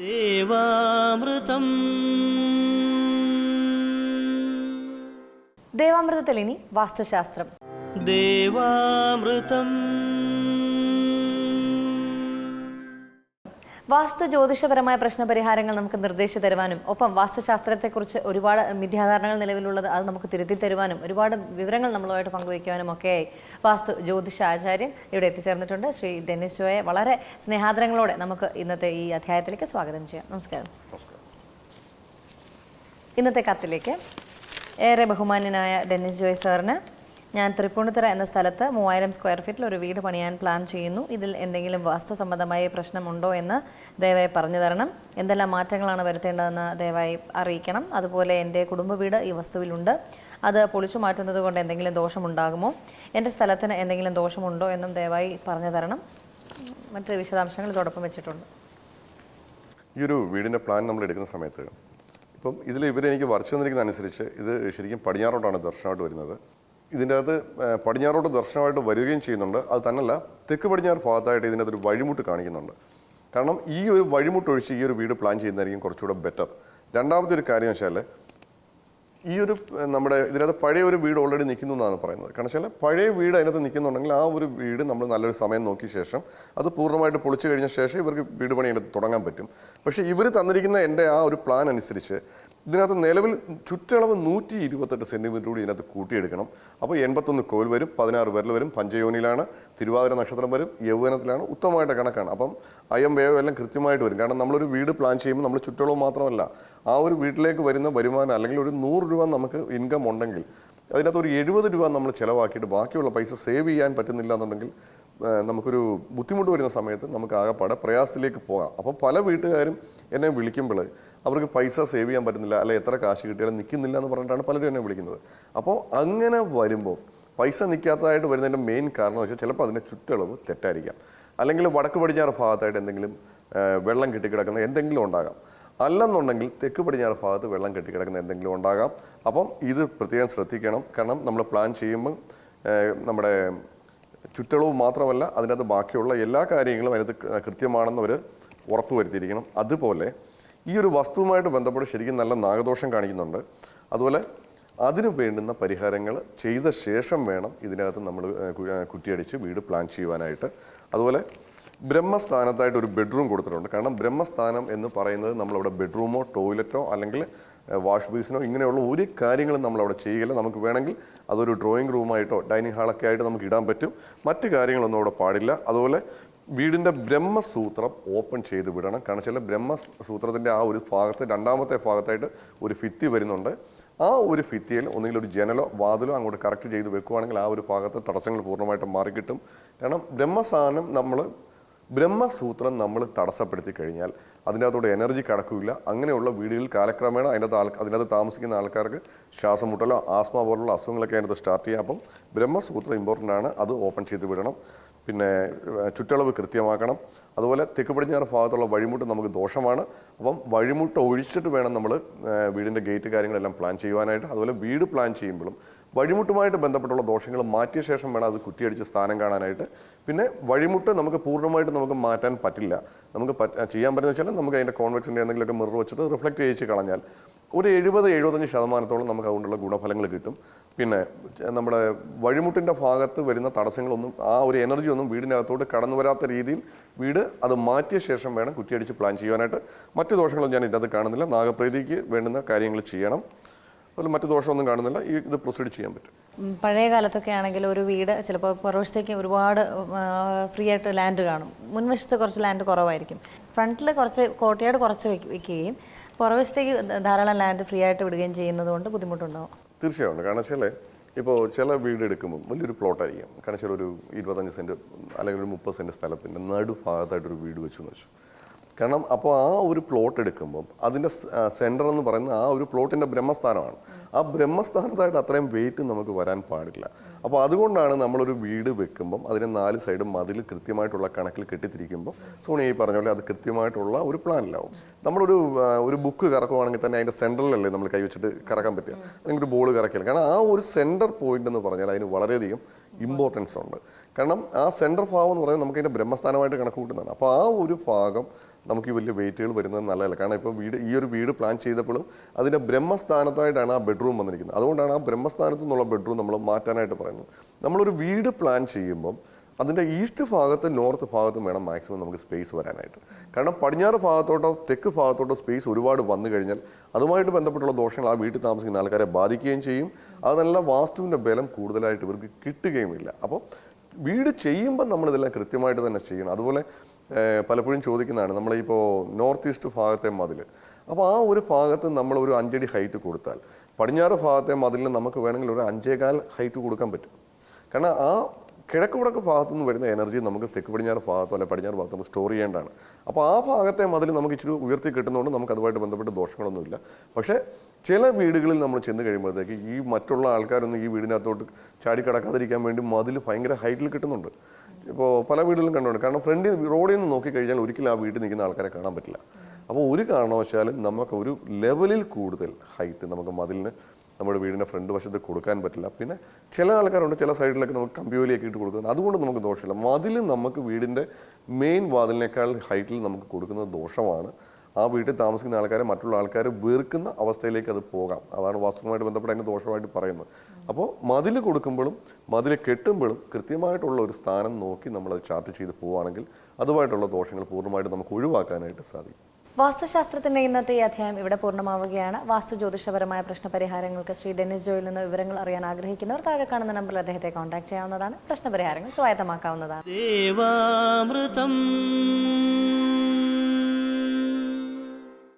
ദേവാമൃതം. ദേവാമൃതത്തിൽ ഇനി വാസ്തുശാസ്ത്രം. ദേവാമൃതം. വാസ്തു ജ്യോതിഷപരമായ പ്രശ്നപരിഹാരങ്ങൾ നമുക്ക് നിർദ്ദേശിച്ചു തരുവാനും ഒപ്പം വാസ്തുശാസ്ത്രത്തെക്കുറിച്ച് ഒരുപാട് മിഥ്യാധാരണകൾ നിലവിലുള്ളത് അത് നമുക്ക് തിരുത്തി തരുവാനും ഒരുപാട് വിവരങ്ങൾ നമ്മളുമായിട്ട് പങ്കുവയ്ക്കുവാനും ഒക്കെയായി വാസ്തു ജ്യോതിഷ ആചാര്യൻ ഇവിടെ എത്തിച്ചേർന്നിട്ടുണ്ട്. ശ്രീ ഡെന്നിസ് ജോയെ വളരെ സ്നേഹാദരങ്ങളോടെ നമുക്ക് ഇന്നത്തെ ഈ അധ്യായത്തിലേക്ക് സ്വാഗതം ചെയ്യാം. നമസ്കാരം. ഇന്നത്തെ കത്തിലേക്ക് ഏറെ ബഹുമാന്യനായ ഡെന്നിസ് ജോയ് സാറിന് ഞാൻ തൃപ്പൂണിത്തുറ എന്ന സ്ഥലത്ത് മൂവായിരം സ്ക്വയർ ഫീറ്റിൽ ഒരു വീട് പണിയാൻ പ്ലാൻ ചെയ്യുന്നു. ഇതിൽ എന്തെങ്കിലും വാസ്തു സംബന്ധമായ പ്രശ്നമുണ്ടോ എന്ന് ദയവായി പറഞ്ഞു തരണം. എന്തെല്ലാം മാറ്റങ്ങളാണ് വരുത്തേണ്ടതെന്ന് ദയവായി അറിയിക്കണം. അതുപോലെ എന്റെ കുടുംബ വീട് ഈ വസ്തുവിലുണ്ട്. അത് പൊളിച്ചു മാറ്റുന്നത് കൊണ്ട് എന്തെങ്കിലും ദോഷമുണ്ടാകുമോ? എന്റെ സ്ഥലത്തിന് എന്തെങ്കിലും ദോഷമുണ്ടോ എന്നും ദയവായി പറഞ്ഞു തരണം. മറ്റു വിശദാംശങ്ങൾ ഇതോടൊപ്പം വെച്ചിട്ടുണ്ട്. ഈ ഒരു വീടിന്റെ പ്ലാൻ നമ്മൾ എടുക്കുന്ന സമയത്ത് ഇപ്പം ഇതിൽ ഇവരെനിക്ക് വരച്ചു തന്നിരിക്കുന്ന അനുസരിച്ച് ഇത് ശരിക്കും പടിഞ്ഞാറോട്ടാണ് ദർശനമായിട്ട് വരുന്നത്. ഇതിന്റെ അകത്ത് പടിഞ്ഞാറോട്ട് ദർശനമായിട്ട് വരികയും ചെയ്യുന്നുണ്ട്. അത് തന്നല്ല തെക്ക് പടിഞ്ഞാറ് ഭാഗത്തായിട്ട് ഇതിന്റെ അകത്തൊരു വഴിമുട്ട് കാണിക്കുന്നുണ്ട്. കാരണം ഈ ഒരു വഴിമുട്ട് ഒഴിച്ച് ഈ ഒരു വീട് പ്ലാൻ ചെയ്യുന്നതായിരിക്കും കുറച്ചുകൂടെ ബെറ്റർ. രണ്ടാമത്തെ ഒരു കാര്യം വെച്ചാൽ ഈ ഒരു നമ്മുടെ ഇതിനകത്ത് പഴയ ഒരു വീട് ഓൾറെഡി നിൽക്കുന്നു എന്നാണ് പറയുന്നത്. കാരണം വെച്ചാൽ പഴയ വീട് അതിനകത്ത് നിൽക്കുന്നുണ്ടെങ്കിൽ ആ ഒരു വീട് നമ്മൾ നല്ലൊരു സമയം നോക്കിയ ശേഷം അത് പൂർണമായിട്ട് പൊളിച്ചു കഴിഞ്ഞ ശേഷം ഇവർക്ക് വീട് പണി തുടങ്ങാൻ പറ്റും. പക്ഷേ ഇവർ തന്നിരിക്കുന്ന എന്റെ ആ ഒരു പ്ലാൻ അനുസരിച്ച് ഇതിനകത്ത് നിലവിൽ ചുറ്റളവ് നൂറ്റി ഇരുപത്തെട്ട് സെന്റിമീറ്റർ കൂടി ഇതിനകത്ത് കൂട്ടിയെടുക്കണം. അപ്പോൾ എൺപത്തൊന്ന് കോൽ വരും പതിനാറ് വിരൽ വരും പഞ്ചയോനിയിലാണ് തിരുവാതിര നക്ഷത്രം വരും യൗവനത്തിലാണ് ഉത്തമമായിട്ട് കണക്കാണ്. അപ്പം അയം വ്യയം എല്ലാം കൃത്യമായിട്ട് വരും. കാരണം നമ്മളൊരു വീട് പ്ലാൻ ചെയ്യുമ്പോൾ നമ്മൾ ചുറ്റളവ് മാത്രമല്ല ആ ഒരു വീട്ടിലേക്ക് വരുന്ന വരുമാനം അല്ലെങ്കിൽ ഒരു നൂറ് രൂപ നമുക്ക് ഇൻകം ഉണ്ടെങ്കിൽ അതിനകത്ത് ഒരു എഴുപത് രൂപ നമ്മൾ ചിലവാക്കിയിട്ട് ബാക്കിയുള്ള പൈസ സേവ് ചെയ്യാൻ പറ്റുന്നില്ല എന്നുണ്ടെങ്കിൽ നമുക്കൊരു ബുദ്ധിമുട്ട് വരുന്ന സമയത്ത് നമുക്ക് ആകെപ്പാടെ പ്രയാസത്തിലേക്ക് പോകാം. അപ്പോൾ പല വീട്ടുകാരും എന്നെ വിളിക്കുമ്പോൾ അവർക്ക് പൈസ സേവ് ചെയ്യാൻ പറ്റുന്നില്ല അല്ലെ എത്ര കാശ് കിട്ടിയാലും നിൽക്കുന്നില്ല എന്ന് പറഞ്ഞിട്ടാണ് പലരും എന്നെ വിളിക്കുന്നത്. അപ്പോൾ അങ്ങനെ വരുമ്പോൾ പൈസ നിൽക്കാത്തതായിട്ട് വരുന്നതിന്റെ മെയിൻ കാരണം വെച്ചാൽ ചിലപ്പോൾ അതിന്റെ ചുറ്റളവ് തെറ്റായിരിക്കാം. അല്ലെങ്കിൽ വടക്ക് പടിഞ്ഞാറ് ഭാഗത്തായിട്ട് എന്തെങ്കിലും വെള്ളം കെട്ടിക്കിടക്കുന്ന എന്തെങ്കിലും ഉണ്ടാകാം. അല്ലെന്നുണ്ടെങ്കിൽ തെക്ക് പടിഞ്ഞാറ് ഭാഗത്ത് വെള്ളം കെട്ടിക്കിടക്കുന്ന എന്തെങ്കിലും ഉണ്ടാകാം. അപ്പം ഇത് പ്രത്യേകം ശ്രദ്ധിക്കണം. കാരണം നമ്മൾ പ്ലാൻ ചെയ്യുമ്പോൾ നമ്മുടെ ചുറ്റളവ് മാത്രമല്ല അതിനകത്ത് ബാക്കിയുള്ള എല്ലാ കാര്യങ്ങളും അതിനകത്ത് കൃത്യമാണെന്ന് അവർ ഉറപ്പ് വരുത്തിയിരിക്കണം അതുപോലെ ഈ ഒരു വസ്തുവുമായിട്ട് ബന്ധപ്പെട്ട് ശരിക്കും നല്ല നാഗദോഷം കാണിക്കുന്നുണ്ട്. അതുപോലെ അതിന് വേണ്ടുന്ന പരിഹാരങ്ങൾ ചെയ്ത ശേഷം വേണം ഇതിനകത്ത് നമ്മൾ കുറ്റിയടിച്ച് വീട് പ്ലാൻ ചെയ്യുവാനായിട്ട്. അതുപോലെ ബ്രഹ്മസ്ഥാനത്തായിട്ട് ഒരു ബെഡ്റൂം കൊടുത്തിട്ടുണ്ട്. കാരണം ബ്രഹ്മസ്ഥാനം എന്ന് പറയുന്നത് നമ്മളവിടെ ബെഡ്റൂമോ ടോയ്ലറ്റോ അല്ലെങ്കിൽ വാഷ് ബേസിനോ ഇങ്ങനെയുള്ള ഒരു കാര്യങ്ങളും നമ്മളവിടെ ചെയ്യുകയില്ല നമുക്ക് വേണമെങ്കിൽ അതൊരു ഡ്രോയിങ് റൂമായിട്ടോ ഡൈനിങ് ഹാളൊക്കെ ആയിട്ട് നമുക്ക് ഇടാൻ പറ്റും. മറ്റ് കാര്യങ്ങളൊന്നും അവിടെ പാടില്ല. അതുപോലെ വീടിന്റെ ബ്രഹ്മസൂത്രം ഓപ്പൺ ചെയ്ത് വിടണം. കാരണം വെച്ചാൽ ബ്രഹ്മസൂത്രത്തിന്റെ ആ ഒരു ഭാഗത്ത് രണ്ടാമത്തെ ഭാഗത്തായിട്ട് ഒരു ഫിത്തി വരുന്നുണ്ട്. ആ ഒരു ഫിത്തിയിൽ ഒന്നുകിൽ ഒരു ജനലോ വാതിലോ അങ്ങോട്ട് കറക്റ്റ് ചെയ്ത് വെക്കുകയാണെങ്കിൽ ആ ഒരു ഭാഗത്ത് തടസ്സങ്ങൾ പൂർണമായിട്ടും മാറിക്കിട്ടും. കാരണം ബ്രഹ്മസ്ഥാനം നമ്മൾ ബ്രഹ്മസൂത്രം നമ്മൾ തടസ്സപ്പെടുത്തി കഴിഞ്ഞാൽ അതിനകത്തോട് എനർജി കടക്കില്ല അങ്ങനെയുള്ള വീടുകളിൽ കാലക്രമേണ അതിനകത്ത് ആൾ അതിനകത്ത് താമസിക്കുന്ന ആൾക്കാർക്ക് ശ്വാസം മുട്ടലോ ആസ്മ പോലുള്ള അസുഖങ്ങളൊക്കെ അതിനകത്ത് സ്റ്റാർട്ട് ചെയ്യാം. അപ്പം ബ്രഹ്മസൂത്രം ഇമ്പോർട്ടന്റ് ആണ്. അത് ഓപ്പൺ ചെയ്ത് വിടണം. പിന്നെ ചുറ്റളവ് കൃത്യമാക്കണം. അതുപോലെ തെക്ക് പടിഞ്ഞാറ് ഭാഗത്തുള്ള വഴിമുട്ട് നമുക്ക് ദോഷമാണ്. അപ്പം വഴിമുട്ട് ഒഴിച്ചിട്ട് വേണം നമ്മൾ വീടിന്റെ ഗേറ്റ് കാര്യങ്ങളെല്ലാം പ്ലാൻ ചെയ്യുവാനായിട്ട്. അതുപോലെ വീട് പ്ലാൻ ചെയ്യുമ്പോഴും വഴിമുട്ടുമായിട്ട് ബന്ധപ്പെട്ടുള്ള ദോഷങ്ങൾ മാറ്റിയ ശേഷം വേണം അത് കുറ്റിയടിച്ച് സ്ഥാനം കാണാനായിട്ട്. പിന്നെ വഴിമുട്ട് നമുക്ക് പൂർണമായിട്ട് നമുക്ക് മാറ്റാൻ പറ്റില്ല. നമുക്ക് ചെയ്യാൻ പറ്റുന്ന വെച്ചാൽ നമുക്ക് അതിന്റെ കോൺവെക്സിന്റെ എന്തെങ്കിലുമൊക്കെ മിറർ വെച്ചിട്ട് റിഫ്ലക്റ്റ് ചെയ്യിച്ച് കളഞ്ഞാൽ ഒരു എഴുപത് എഴുപത്തഞ്ച് ശതമാനത്തോളം നമുക്ക് അതുകൊണ്ടുള്ള ഗുണഫലങ്ങൾ കിട്ടും. പിന്നെ നമ്മുടെ വഴിമുട്ടിന്റെ ഭാഗത്ത് വരുന്ന തടസ്സങ്ങളൊന്നും ആ ഒരു എനർജി ഒന്നും വീടിനകത്തോട്ട് കടന്നു വരാത്ത രീതിയിൽ വീട് അത് മാറ്റിയ ശേഷം വേണം കുറ്റിയടിച്ച് പ്ലാൻ ചെയ്യാനായിട്ട് മറ്റു ദോഷങ്ങളും ഞാൻ ഇതിനകത്ത് കാണുന്നില്ല. നാഗപ്രീതിക്ക് വേണ്ടുന്ന കാര്യങ്ങൾ ചെയ്യണം. അതുപോലെ മറ്റു ദോഷമൊന്നും കാണുന്നില്ല. ഈ ഇത് പ്രൊസീഡ് ചെയ്യാൻ പറ്റും. പഴയ കാലത്തൊക്കെ ആണെങ്കിൽ ഒരു വീട് ചിലപ്പോൾ പുറവശത്തേക്ക് ഒരുപാട് ഫ്രീ ആയിട്ട് ലാൻഡ് കാണും. മുൻവശത്ത് കുറച്ച് ലാൻഡ് കുറവായിരിക്കും. ഫ്രണ്ടിൽ കുറച്ച് കോട്ടയാട് കുറച്ച് വെക്ക് വെക്കുകയും പുറവശത്തേക്ക് ധാരാളം ലാൻഡ് ഫ്രീ ആയിട്ട് വിടുകയും ചെയ്യുന്നത് കൊണ്ട് ബുദ്ധിമുട്ടുണ്ടാവും. തീർച്ചയായും. കാരണം വെച്ചാൽ ഇപ്പോൾ ചില വീട് എടുക്കുമ്പോൾ വലിയൊരു പ്ലോട്ടായിരിക്കും. കാരണം വെച്ചാൽ ഒരു ഇരുപത്തഞ്ച് സെന്റ് അല്ലെങ്കിൽ ഒരു മുപ്പത് സെന്റ് സ്ഥലത്തിന്റെ നടുഭാഗത്തായിട്ടൊരു വീട് വെച്ചു എന്ന് വെച്ചു. കാരണം അപ്പോൾ ആ ഒരു പ്ലോട്ട് എടുക്കുമ്പം അതിന്റെ സെന്റർ എന്ന് പറയുന്ന ആ ഒരു പ്ലോട്ടിന്റെ ബ്രഹ്മസ്ഥാനമാണ്. ആ ബ്രഹ്മസ്ഥാനത്തായിട്ട് അത്രയും വെയിറ്റ് നമുക്ക് വരാൻ പാടില്ല. അപ്പോൾ അതുകൊണ്ടാണ് നമ്മളൊരു വീട് വെക്കുമ്പം അതിന് നാല് സൈഡും മതിൽ കൃത്യമായിട്ടുള്ള കണക്കിൽ കെട്ടിത്തിരിക്കുമ്പോൾ സോണി ഈ പറഞ്ഞ പോലെ അത് കൃത്യമായിട്ടുള്ള ഒരു പ്ലാനിലാവും. നമ്മളൊരു ഒരു ബുക്ക് കറക്കുവാണെങ്കിൽ തന്നെ അതിന്റെ സെന്ററിലല്ലേ നമ്മൾ കൈവച്ചിട്ട് കറക്കാൻ പറ്റുക. അല്ലെങ്കിൽ ഒരു ബോൾ കറക്കില്ല കാരണം ആ ഒരു സെന്റർ പോയിന്റ് എന്ന് പറഞ്ഞാൽ അതിന് വളരെയധികം ഇമ്പോർട്ടൻസ് ഉണ്ട്. കാരണം ആ സെന്റർ ഭാഗം എന്ന് പറയുന്നത് നമുക്ക് അതിന്റെ ബ്രഹ്മസ്ഥാനമായിട്ട് കണക്ക് കൂട്ടുന്നതാണ്. അപ്പോൾ ആ ഒരു ഭാഗം നമുക്ക് ഈ വലിയ വെയിറ്റുകൾ വരുന്നത് നല്ലതല്ല. കാരണം ഇപ്പോൾ വീട് ഈ ഒരു വീട് പ്ലാൻ ചെയ്തപ്പോഴും അതിന്റെ ബ്രഹ്മസ്ഥാനത്തായിട്ടാണ് ആ ബെഡ്റൂം വന്നിരിക്കുന്നത്. അതുകൊണ്ടാണ് ആ ബ്രഹ്മസ്ഥാനത്തു നിന്നുള്ള ബെഡ്റൂം നമ്മൾ മാറ്റാനായിട്ട് പറയുന്നത്. നമ്മളൊരു വീട് പ്ലാൻ ചെയ്യുമ്പം അതിന്റെ ഈസ്റ്റ് ഭാഗത്ത് നോർത്ത് ഭാഗത്തും വേണം മാക്സിമം നമുക്ക് സ്പേസ് വരാനായിട്ട്. കാരണം പടിഞ്ഞാറ് ഭാഗത്തോട്ടോ തെക്ക് ഭാഗത്തോട്ടോ സ്പേസ് ഒരുപാട് വന്നു കഴിഞ്ഞാൽ അതുമായിട്ട് ബന്ധപ്പെട്ടുള്ള ദോഷങ്ങൾ ആ വീട്ടിൽ താമസിക്കുന്ന ആൾക്കാരെ ബാധിക്കുകയും ചെയ്യും. അതല്ല വാസ്തുവിന്റെ ബലം കൂടുതലായിട്ട് ഇവർക്ക് കിട്ടുകയുമില്ല. അപ്പോൾ വീട് ചെയ്യുമ്പോൾ നമ്മളിതെല്ലാം കൃത്യമായിട്ട് തന്നെ ചെയ്യണം. അതുപോലെ പലപ്പോഴും ചോദിക്കുന്നതാണ് നമ്മളിപ്പോൾ നോർത്ത് ഈസ്റ്റ് ഭാഗത്തെ മതിൽ അപ്പോൾ ആ ഒരു ഭാഗത്ത് നമ്മൾ ഒരു അഞ്ചടി ഹൈറ്റ് കൊടുത്താൽ പടിഞ്ഞാറ് ഭാഗത്തെ മതിലിന് നമുക്ക് വേണമെങ്കിൽ ഒരു അഞ്ചേകാൽ ഹൈറ്റ് കൊടുക്കാൻ പറ്റും. കാരണം ആ കിഴക്ക് വടക്ക് ഭാഗത്തു നിന്ന് വരുന്ന എനർജി നമുക്ക് തെക്ക് പടിഞ്ഞാറ് ഭാഗത്തോ അല്ലെ പടിഞ്ഞാറ് ഭാഗത്തോ സ്റ്റോർ ചെയ്യേണ്ടതാണ്. അപ്പോൾ ആ ഭാഗത്തെ മതിൽ നമുക്ക് ഇച്ചിരി ഉയർത്തി കിട്ടുന്നതുകൊണ്ട് നമുക്ക് അതുമായിട്ട് ബന്ധപ്പെട്ട് ദോഷങ്ങളൊന്നുമില്ല. പക്ഷേ ചില വീടുകളിൽ നമ്മൾ ചെന്ന് കഴിയുമ്പോഴത്തേക്ക് ഈ മറ്റുള്ള ആൾക്കാരൊന്നും ഈ വീടിനകത്തോട്ട് ചാടിക്കടക്കാതിരിക്കാൻ വേണ്ടി മതിൽ ഭയങ്കര ഹൈറ്റിൽ കിട്ടുന്നുണ്ട്. ഇപ്പോൾ പല വീടുകളിലും കണ്ടുകൊണ്ട് കാരണം ഫ്രണ്ടിൽ റോഡിൽ നിന്ന് നോക്കിക്കഴിഞ്ഞാൽ ഒരിക്കലും ആ വീട്ടിൽ നിൽക്കുന്ന ആൾക്കാരെ കാണാൻ പറ്റില്ല. അപ്പോൾ ഒരു കാരണവശാലും നമുക്ക് ഒരു ലെവലിൽ കൂടുതൽ ഹൈറ്റ് നമുക്ക് മതിലിന് നമ്മുടെ വീടിന്റെ ഫ്രണ്ട് വശത്ത് കൊടുക്കാൻ പറ്റില്ല. പിന്നെ ചില ആൾക്കാരുണ്ട് ചില സൈഡിലൊക്കെ നമുക്ക് കമ്പിയോലിയൊക്കെ ഇട്ട് കൊടുക്കുന്നത്. അതുകൊണ്ട് നമുക്ക് ദോഷമില്ല. മതിൽ നമുക്ക് വീടിന്റെ മെയിൻ വാതിലിനേക്കാൾ ഹൈറ്റിൽ നമുക്ക് കൊടുക്കുന്നത് ദോഷമാണ്. ആ വീട്ടിൽ താമസിക്കുന്ന ആൾക്കാരെ മറ്റുള്ള ആൾക്കാർ വീർക്കുന്ന അവസ്ഥയിലേക്ക് അത് പോകാം. അതാണ് വാസ്തുവുമായിട്ട് ബന്ധപ്പെട്ട് അതിന്റെ ദോഷമായിട്ട് പറയുന്നത്. അപ്പോൾ മതിൽ കൊടുക്കുമ്പോഴും മതിൽ കെട്ടുമ്പോഴും കൃത്യമായിട്ടുള്ള ഒരു സ്ഥാനം നോക്കി നമ്മളത് ചാർട്ട് ചെയ്ത് പോവുകയാണെങ്കിൽ അതുമായിട്ടുള്ള ദോഷങ്ങൾ പൂർണമായിട്ട് നമുക്ക് ഒഴിവാക്കാനായിട്ട് സാധിക്കും. വാസ്തുശാസ്ത്രത്തിന്റെ ഇന്നത്തെ ഈ അധ്യായം ഇവിടെ പൂർണമാവുകയാണ്. വാസ്തു ജ്യോതിഷപരമായ പ്രശ്നപരിഹാരങ്ങൾക്ക് ശ്രീ ഡെന്നിസ് ജോയിൽ നിന്ന് വിവരങ്ങൾ അറിയാൻ ആഗ്രഹിക്കുന്നവർ താഴെ കാണുന്ന നമ്പറിൽ അദ്ദേഹത്തെ കോൺടാക്ട് ചെയ്യാവുന്നതാണ്. പ്രശ്നപരിഹാരങ്ങൾ സ്വായത്തമാക്കാവുന്നതാണ്. ദേവാമൃതം.